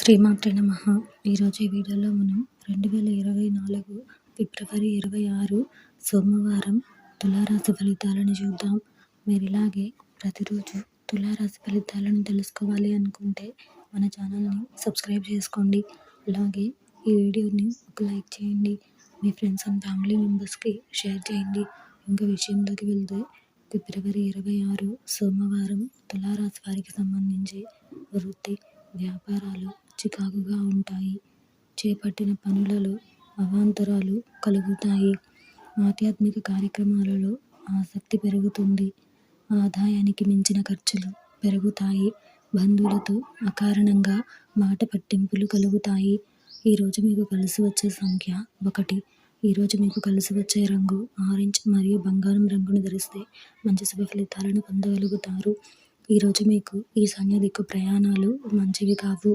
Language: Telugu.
శ్రీమాత్రే నమ. ఈరోజు ఈ వీడియోలో మనం రెండు వేల ఇరవై నాలుగు ఫిబ్రవరి ఇరవై ఆరు సోమవారం తులారాశి ఫలితాలను చూద్దాం. మీరు ఇలాగే ప్రతిరోజు తులారాశి ఫలితాలను తెలుసుకోవాలి అనుకుంటే మన ఛానల్ని సబ్స్క్రైబ్ చేసుకోండి. అలాగే ఈ వీడియోని ఒక లైక్ చేయండి. మీ ఫ్రెండ్స్ అండ్ ఫ్యామిలీ మెంబర్స్కి షేర్ చేయండి. ఇంకా విషయంలోకి వెళ్తే ఫిబ్రవరి ఇరవై ఆరు సోమవారం తులారాశి వారికి సంబంధించి వృత్తి వ్యాపారాలు చికాకుగా ఉంటాయి. చేపట్టిన పనులలో అవాంతరాలు కలుగుతాయి. ఆధ్యాత్మిక కార్యక్రమాలలో ఆసక్తి పెరుగుతుంది. ఆదాయానికి మించిన ఖర్చులు పెరుగుతాయి. బంధువులతో అకారణంగా మాట పట్టింపులు కలుగుతాయి. ఈరోజు మీకు కలిసి వచ్చే సంఖ్య ఒకటి. ఈరోజు మీకు కలిసి వచ్చే రంగు ఆరెంజ్ మరియు బంగారం రంగును ధరిస్తే మంచి శుభ ఫలితాలను పొందగలుగుతారు. ఈరోజు మీకు ఈ దిక్కు ప్రయాణాలు మంచివి కావు.